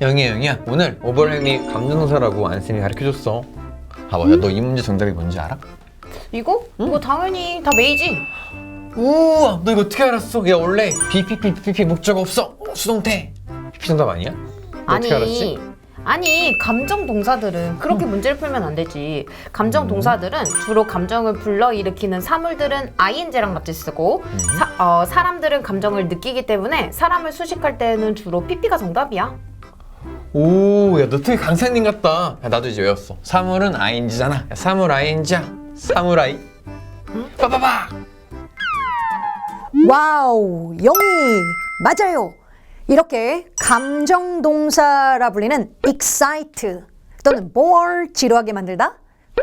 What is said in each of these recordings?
영희야 영희야 오늘 오버랩이 감정사라고 안쌤이 가르쳐줬어 아 맞아 너이 문제 정답이 뭔지 알아? 이거? 이거 당연히 다 메이지. 우와 너 이거 어떻게 알았어? 야 원래 BPP BPP 목적 없어 어, 수동태 BP 정답 아니야? 너 어떻게 알았지? 아니 감정 동사들은 그렇게 문제를 풀면 안 되지. 감정 음. 동사들은 주로 감정을 불러일으키는 사물들은 ing랑 같이 쓰고 음. 사, 어, 사람들은 감정을 느끼기 때문에 사람을 수식할 때는 주로 pp가 정답이야. 오 야 너 되게 강사님 같다. 야, 나도 이제 외웠어. 사물은 ing잖아. 야, 사물 ing야? 사무라이? 빠바바 와우, 영희 맞아요. 이렇게 감정 동사라 불리는 excite 또는 bore 지루하게 만들다,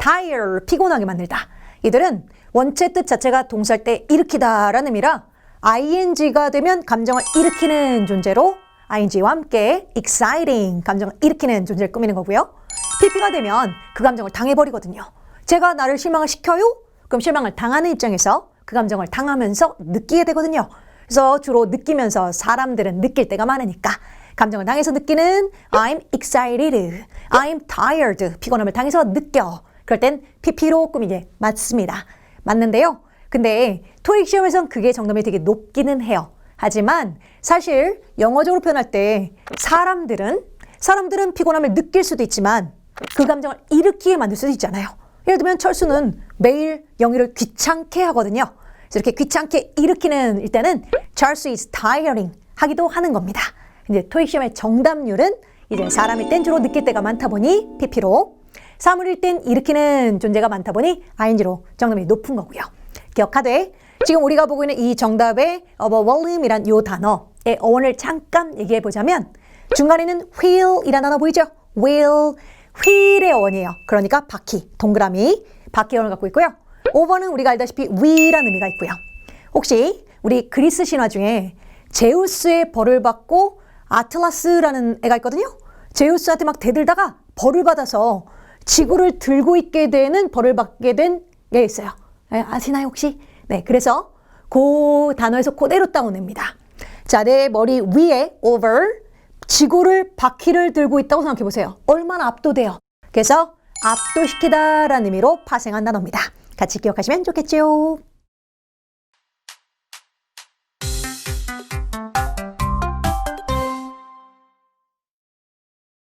tire 피곤하게 만들다. 이들은 원체 뜻 자체가 동사일 때 일으키다라는 의미라 ing가 되면 감정을 일으키는 존재로 ing와 함께 exciting 감정을 일으키는 존재를 꾸미는 거고요. pp가 되면 그 감정을 당해버리거든요. 제가 나를 실망을 시켜요? 그럼 실망을 당하는 입장에서 그 감정을 당하면서 느끼게 되거든요. 그래서 주로 느끼면서 사람들은 느낄 때가 많으니까 감정을 당해서 느끼는 I'm excited, I'm tired 피곤함을 당해서 느껴. 그럴 땐 PP로 꾸미게 맞습니다. 맞는데요. 근데 토익 시험에선 그게 정답이 되게 높기는 해요. 하지만 사실 영어적으로 표현할 때 사람들은 사람들은 피곤함을 느낄 수도 있지만 그 감정을 일으키게 만들 수도 있잖아요. 예를 들면 철수는 매일 영희를 귀찮게 하거든요. 이렇게 귀찮게 일으키는 일 때는 Charles is tiring 하기도 하는 겁니다. 근데 토익 시험의 정답률은 이제 사람일 땐 주로 느낄 때가 많다 보니 PP로 사물일 땐 일으키는 존재가 많다 보니 ING로 정답이 높은 거고요. 기억하되 지금 우리가 보고 있는 이 정답의 overwhelm이란 요 단어의 어원을 잠깐 얘기해 보자면 중간에는 wheel이라는 단어 보이죠? wheel, wheel의 어원이에요. 그러니까 바퀴, 동그라미, 바퀴 어원을 갖고 있고요. over는 우리가 알다시피 위라는 의미가 있고요. 혹시 우리 그리스 신화 중에 제우스의 벌을 받고 아틀라스라는 애가 있거든요. 제우스한테 막 대들다가 벌을 받아서 지구를 들고 있게 되는 벌을 받게 된 게 있어요. 예, 아시나요 혹시? 네, 그래서 그 단어에서 그대로 따오냅니다. 자, 내 머리 위에 over 지구를 바퀴를 들고 있다고 생각해 보세요. 얼마나 압도돼요. 그래서 압도시키다라는 의미로 파생한 단어입니다. 같이 기억하시면 좋겠죠.